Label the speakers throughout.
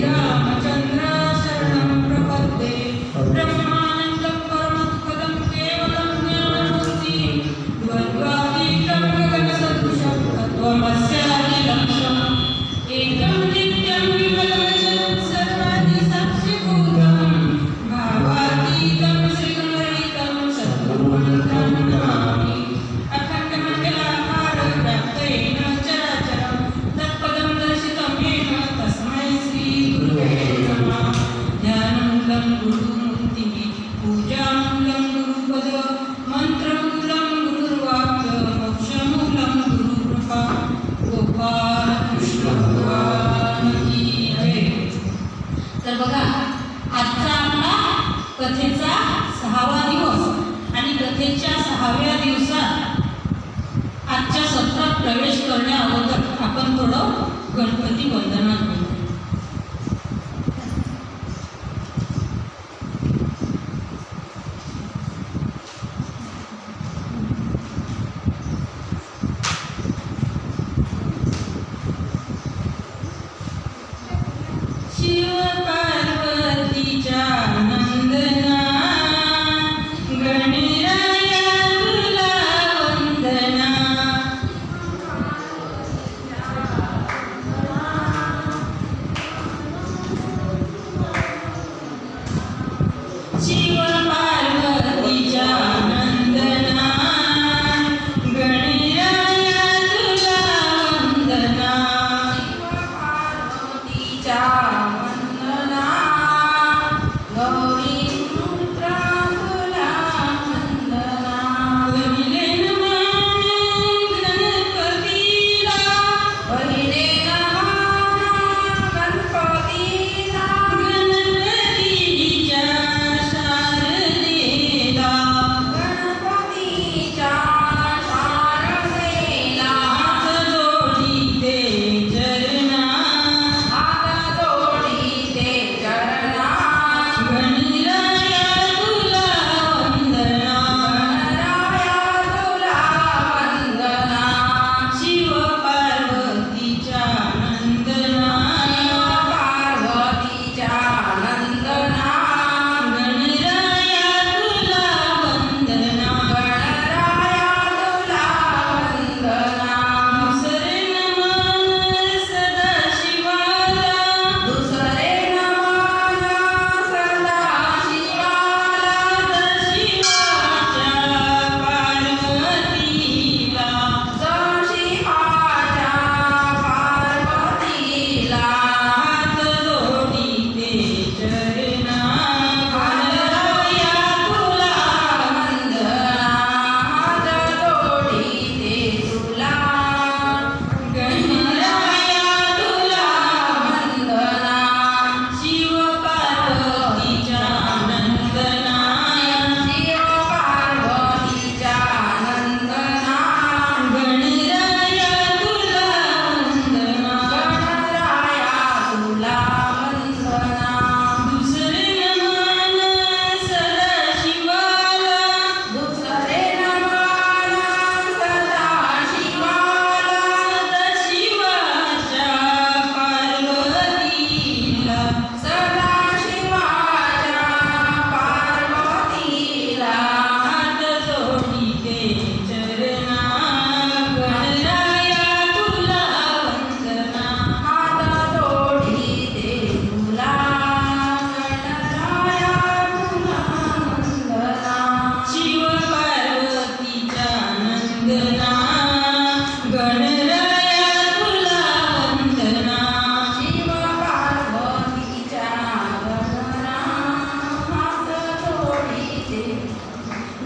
Speaker 1: Yeah. प्रथेचा सहावा दिवस. आणि कथेच्या सहाव्या दिवसात आजच्या सत्रात प्रवेश करण्या अगोदर आपण थोडं गणपती वंदना करू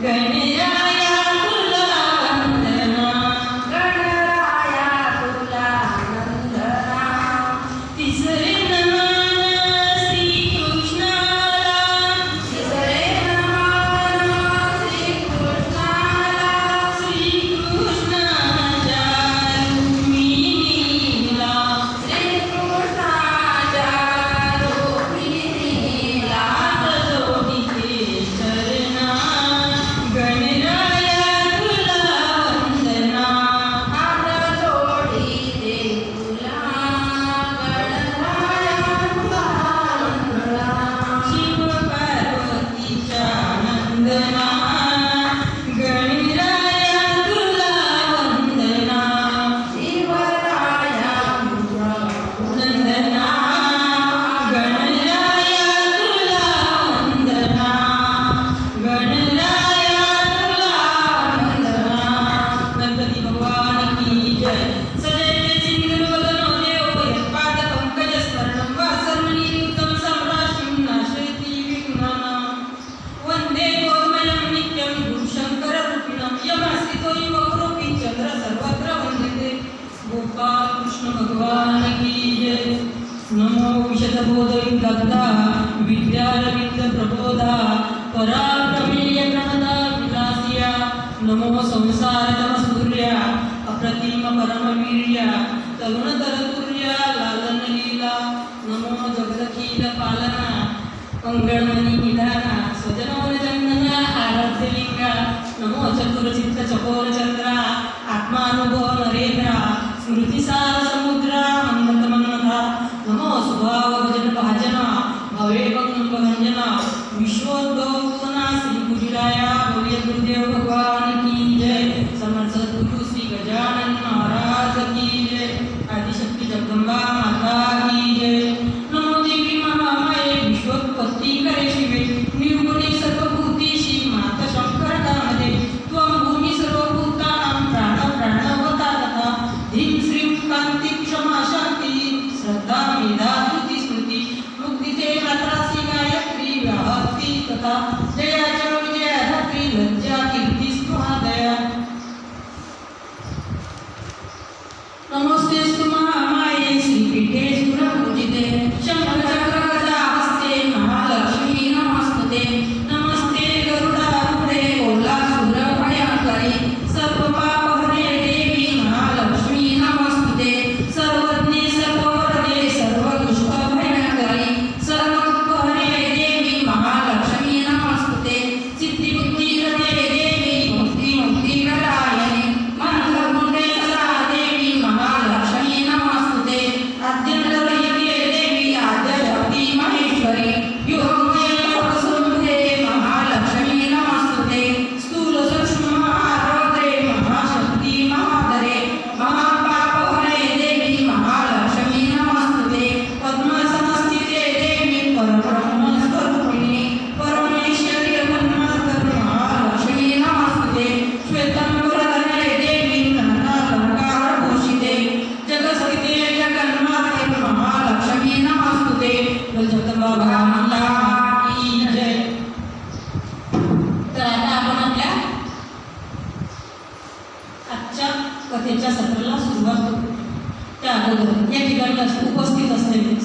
Speaker 1: Gonna నమో
Speaker 2: సంసారతమ సూర్య
Speaker 1: అప్రతిమ పరమ వీర్య తరుణ తరతుర్య
Speaker 2: లాలన లీల
Speaker 1: నమో జగదఖీల పాలన మంగళమణి నిధాన స్వజనవన చందన ఆరాధ్యలింగ నమో చతుర చిత్త చకోర చంద్ర ఆత్మానుభవ నరేంద్ర స్మృతిసార సముద్ర అనంతమన్నథ నమో స్వభావ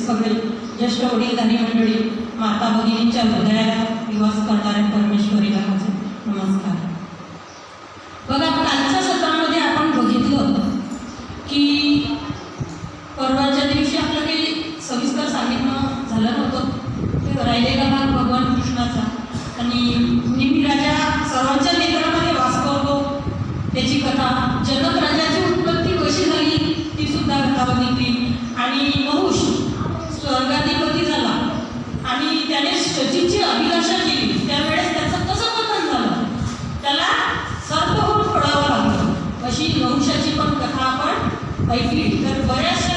Speaker 1: सगळे ज्येष्ठ वडीलधारी मंडळी माता भगिनींच्या हृदयात निवास करणाऱ्या परमेश्वरीला माझे नमस्कार. बघा कालच्या सत्रामध्ये आपण बघितलं की परवाच्या दिवशी आपलं काही सविस्तर सांगितलं झालं नव्हतं. ते राहिलेला भाग भगवान कृष्णाचा. आणि निमी राजा सर्वांच्या नेत्रामध्ये वास करतो. त्याची कथा जनक राजाची उत्पत्ती कशी झाली ती सुद्धा कथा बघितली आणि महुष आणि त्याने शचीची अभिलाषा केली. त्यावेळेस त्याचं कसं कथन झालं? त्याला सर्प होऊन पडावं लागलं. अशी वंशाची पण कथा आपण ऐकली. तर बऱ्याच